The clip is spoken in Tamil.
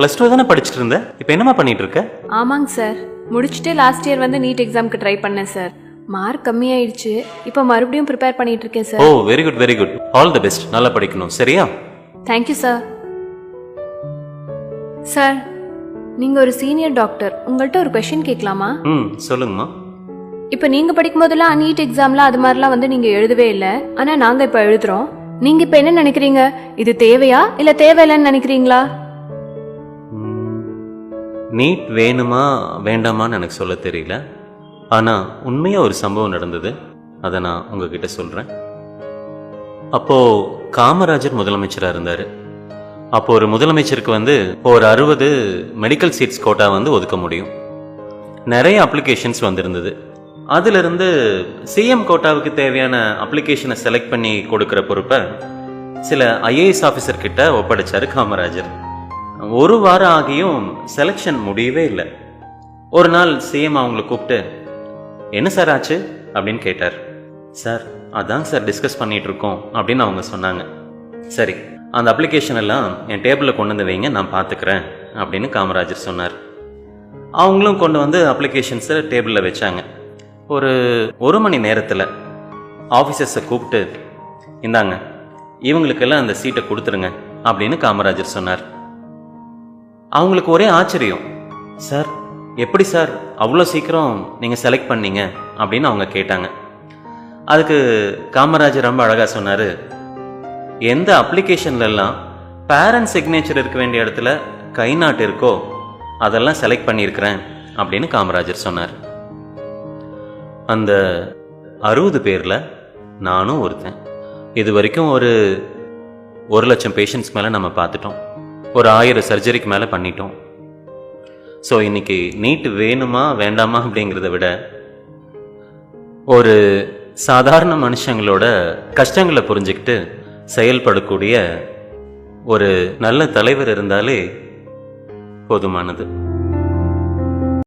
ப்ளஸ் டூ தானே படிச்சுட்டு இருந்த இப்போ என்னம்மா பண்ணிட்டு இருக்க ஆமாங்க சார். முடிச்சுட்டு லாஸ்ட் இயர் வந்து நீட் எக்ஸாம்க்கு ட்ரை பண்ணேன் சார். மார்க் கம்மியாயிடுச்சு. இப்போ மறுபடியும் ப்ரிப்பேர் பண்ணிட்டு இருக்கேன் ஓ sir very good very good all the best நல்லா படிக்கணும். சரியா? தேங்க்யூ சார் சார் நீங்க ஒரு சீனியர் டாக்டர் உங்கள்கிட்ட ஒரு கொஷின் கேட்கலாமா? ம் சொல்லுங்கம்மா. இப்போ நீங்க படிக்கும் போதெல்லாம் நீட் எக்ஸாம்லாம் அது மாதிரிலாம் வந்து நீங்க எழுதவே இல்லை. ஆனா நாங்க இப்போ எழுதுறோம். நீங்க இப்போ என்ன நினைக்கிறீங்க? இது தேவையா? இல்ல தேவையில்லைன்னு நினைக்கிறீங்களா? நீட் வேணுமா வேண்டாமான்னு எனக்கு சொல்ல தெரியல. ஆனால் உண்மையாக ஒரு சம்பவம் நடந்தது. அதை நான் உங்ககிட்ட சொல்கிறேன் அப்போது காமராஜர் முதலமைச்சராக இருந்தார். அப்போ ஒரு முதலமைச்சருக்கு வந்து ஒரு அறுபது மெடிக்கல் சீட்ஸ் கோட்டா வந்து ஒதுக்க முடியும். நிறைய அப்ளிகேஷன்ஸ் வந்திருந்தது. அதிலிருந்து சிஎம் கோட்டாவுக்கு தேவையான அப்ளிகேஷனை செலக்ட் பண்ணி கொடுக்குற பொறுப்பை சில ஐஏஎஸ் ஆஃபீஸர்கிட்ட ஒப்படைச்சார் ஒப்படைச்சாரு காமராஜர். ஒரு வாரம் ஆகியும் செலெக்ஷன் முடியவே இல்லை. ஒரு நாள் சிஎம் அவங்களை கூப்பிட்டு என்ன சார் ஆச்சு? அப்படின்னு கேட்டார். சார் அதான் சார் டிஸ்கஸ் பண்ணிட்டு இருக்கோம் அப்படின்னு அவங்க சொன்னாங்க. சரி அந்த அப்ளிகேஷன் எல்லாம் என் டேபிளில் கொண்டு வந்து வைங்க நான் பார்த்துக்கிறேன் அப்படின்னு காமராஜர் சொன்னார். அவங்களும் கொண்டு வந்து அப்ளிகேஷன்ஸை டேபிளில் வச்சாங்க. ஒரு ஒரு மணி நேரத்தில் ஆஃபீஸர்ஸை கூப்பிட்டு இந்தாங்க இவங்களுக்கெல்லாம் அந்த சீட்டை கொடுத்துருங்க அப்படின்னு காமராஜர் சொன்னார். அவங்களுக்கு ஒரே ஆச்சரியம். சார் எப்படி சார் அவ்வளோ சீக்கிரம் நீங்கள் செலக்ட் பண்ணீங்க? அப்படின்னு அவங்க கேட்டாங்க. அதுக்கு காமராஜர் ரொம்ப அழகாக சொன்னார். எந்த அப்ளிகேஷன்லலாம் பேரண்ட் சிக்னேச்சர் இருக்க வேண்டிய இடத்துல கை நாட்டு இருக்கோ அதெல்லாம் செலக்ட் பண்ணியிருக்கிறேன் அப்படின்னு காமராஜர் சொன்னார். அந்த அறுபது பேரில் நானும் ஒருத்தன். இது வரைக்கும் ஒரு ஒரு லட்சம் பேஷண்ட்ஸ் மேலே நம்ம பார்த்துட்டோம். ஒரு ஆயிரம் சர்ஜரிக்கு மேலே பண்ணிட்டோம். ஸோ இன்னைக்கு நீட் வேணுமா வேண்டாமா அப்படிங்கிறத விட ஒரு சாதாரண மனுஷங்களோட கஷ்டங்களை புரிஞ்சுக்கிட்டு செயல்படக்கூடிய ஒரு நல்ல தலைவர் இருந்தாலே போதுமானது.